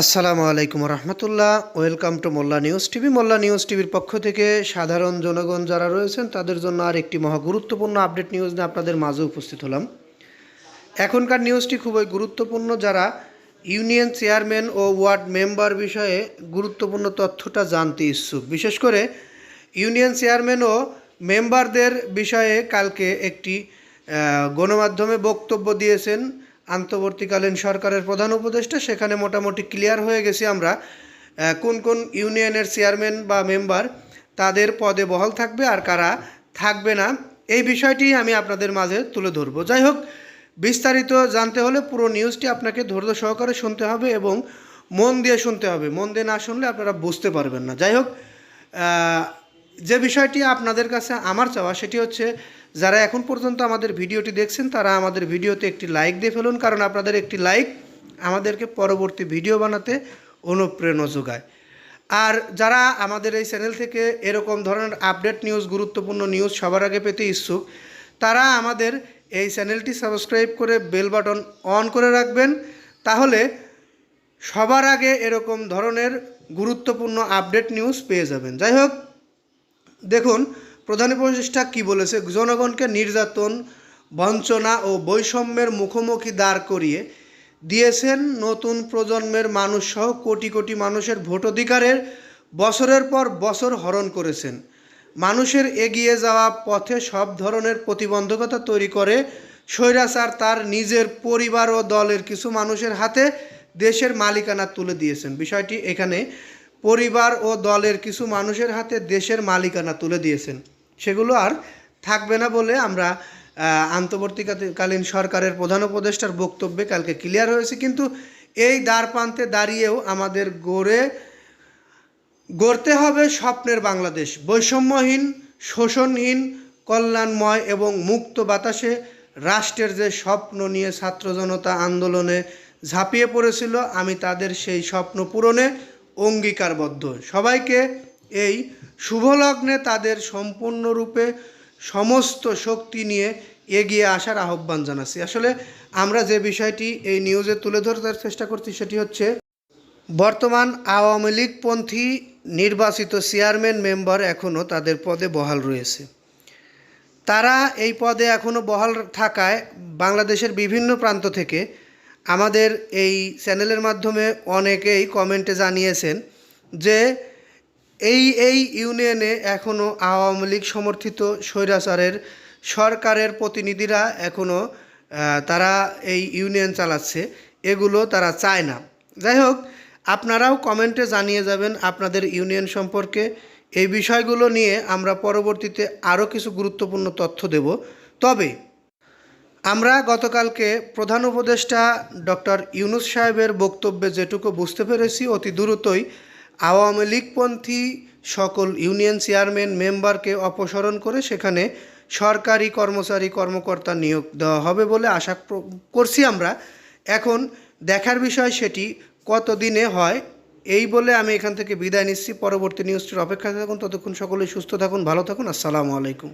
আসসালামু আলাইকুম রহমতুল্লাহ। Welcome to Molla news TV. Molla news টিভির পক্ষ থেকে সাধারণ জনগণ যারা রয়েছেন, তাদের জন্য আর একটি মহা গুরুত্বপূর্ণ আপডেট নিউজ নিয়ে আপনাদের মাঝে উপস্থিত হলাম। এখনকার নিউজটি খুবই গুরুত্বপূর্ণ। যারা ইউনিয়ন চেয়ারম্যান ও ওয়ার্ড মেম্বার বিষয়ে গুরুত্বপূর্ণ তথ্যটা জানতে ইচ্ছুক, বিশেষ করে ইউনিয়ন চেয়ারম্যান ও মেম্বারদের বিষয়ে কালকে একটি গণমাধ্যমে বক্তব্য দিয়েছেন আন্তর্বর্তীকালীন সরকারের প্রধান উপদেষ্টা, সেখানে মোটামুটি ক্লিয়ার হয়ে গেছি আমরা কোন কোন ইউনিয়নের চেয়ারম্যান বা মেম্বার তাদের পদে বহাল থাকবে আর কারা থাকবে না, এই বিষয়টি আমি আপনাদের মাঝে তুলে ধরবো। যাই হোক, বিস্তারিত জানতে হলে পুরো নিউজটি আপনাকে ধৈর্য সহকারে শুনতে হবে এবং মন দিয়ে শুনতে হবে। মন দিয়ে না শুনলে আপনারা বুঝতে পারবেন না। যাই হোক যে বিষয়টি আপনাদের কাছে আমার চাওয়া, সেটি হচ্ছে যারা এখন পর্যন্ত আমাদের ভিডিওটি দেখছেন, তারা আমাদের ভিডিওতে একটি লাইক দিয়ে ফেলুন, কারণ আপনাদের একটি লাইক আমাদেরকে পরবর্তী ভিডিও বানাতে অনুপ্রেরণা যোগায়। আর যারা আমাদের এই চ্যানেল থেকে এরকম ধরনের আপডেট নিউজ, গুরুত্বপূর্ণ নিউজ সবার আগে পেতে ইচ্ছুক, তারা আমাদের এই চ্যানেলটি সাবস্ক্রাইব করে বেল বাটন অন করে রাখবেন, তাহলে সবার আগে এরকম ধরনের গুরুত্বপূর্ণ আপডেট নিউজ পেয়ে যাবেন। যাই হোক, দেখুন প্রধান উপদেষ্টা কি বলেছে? জনগণকে নির্যাতন, বঞ্চনা ও বৈষম্যের মুখোমুখি দাঁড় করিয়ে দিয়েছেন নতুন প্রজন্মের মানুষসহ কোটি কোটি মানুষের ভোটাধিকারের বছরের পর বছর হরণ করেছেন। মানুষের এগিয়ে যাওয়া পথে সব ধরনের প্রতিবন্ধকতা তৈরি করে স্বৈরাচার তার নিজের পরিবার ও দলের কিছু মানুষের হাতে দেশের মালিকানা তুলে দিয়েছেন। বিষয়টি এখানে পরিবার ও দলের কিছু মানুষের হাতে দেশের মালিকানা তুলে দিয়েছেন। সেগুলো আর থাকবে না বলে আমরা আন্তর্বর্তীকালীন সরকারের প্রধান উপদেষ্টার বক্তব্যে কালকে ক্লিয়ার হয়েছে। কিন্তু এই দ্বার প্রান্তে দাঁড়িয়েও আমাদের গড়ে, গড়তে হবে স্বপ্নের বাংলাদেশ। বৈষম্যহীন, শোষণহীন, কল্যাণময় এবং মুক্ত বাতাসে রাষ্ট্রের যে স্বপ্ন নিয়ে ছাত্র জনতা আন্দোলনে ঝাঁপিয়ে পড়েছিল, আমি তাদের সেই স্বপ্ন পূরণে অঙ্গীকারবদ্ধ। সবাইকে এই শুভলগ্নে তাদের সম্পূর্ণরূপে সমস্ত শক্তি নিয়ে এগিয়ে আসার আহ্বান জানাচ্ছি। আসলে আমরা যে বিষয়টি এই নিউজে তুলে ধরতে চেষ্টা করছি সেটি হচ্ছে, বর্তমান আওয়ামী লীগপন্থী নির্বাচিত চেয়ারম্যান মেম্বার এখনও তাদের পদে বহাল রয়েছে। তারা এই পদে এখনও বহাল থাকায় বাংলাদেশের বিভিন্ন প্রান্ত থেকে আমাদের এই চ্যানেলের মাধ্যমে অনেকেই কমেন্টে জানিয়েছেন যে এই এই ইউনিয়নে এখনও আওয়ামী লীগ সমর্থিত স্বৈরাচারের সরকারের প্রতিনিধিরা এখনও তারা এই ইউনিয়ন চালাচ্ছে। এগুলো তারা চায় না। যাই হোক, আপনারাও কমেন্টে জানিয়ে যাবেন আপনাদের ইউনিয়ন সম্পর্কে। এই বিষয়গুলো নিয়ে আমরা পরবর্তীতে আরও কিছু গুরুত্বপূর্ণ তথ্য দেব। তবে আমরা গতকালকে প্রধান উপদেষ্টা ডক্টর ইউনুস সাহেবের বক্তব্যে যেটুকু বুঝতে পেরেছি, অতি দ্রুতই আওয়ামী লীগপন্থী সকল ইউনিয়ন চেয়ারম্যান মেম্বারকে অপসারণ করে সেখানে সরকারি কর্মচারী কর্মকর্তা নিয়োগ দেওয়া হবে বলে আশা করছি আমরা। এখন দেখার বিষয় সেটি, কতদিনে হয় এই বলে আমি এখান থেকে বিদায় নিচ্ছি। পরবর্তী নিউজটির অপেক্ষায় থাকুন। ততক্ষণ সকলেই সুস্থ থাকুন, ভালো থাকুন। আসসালামু আলাইকুম।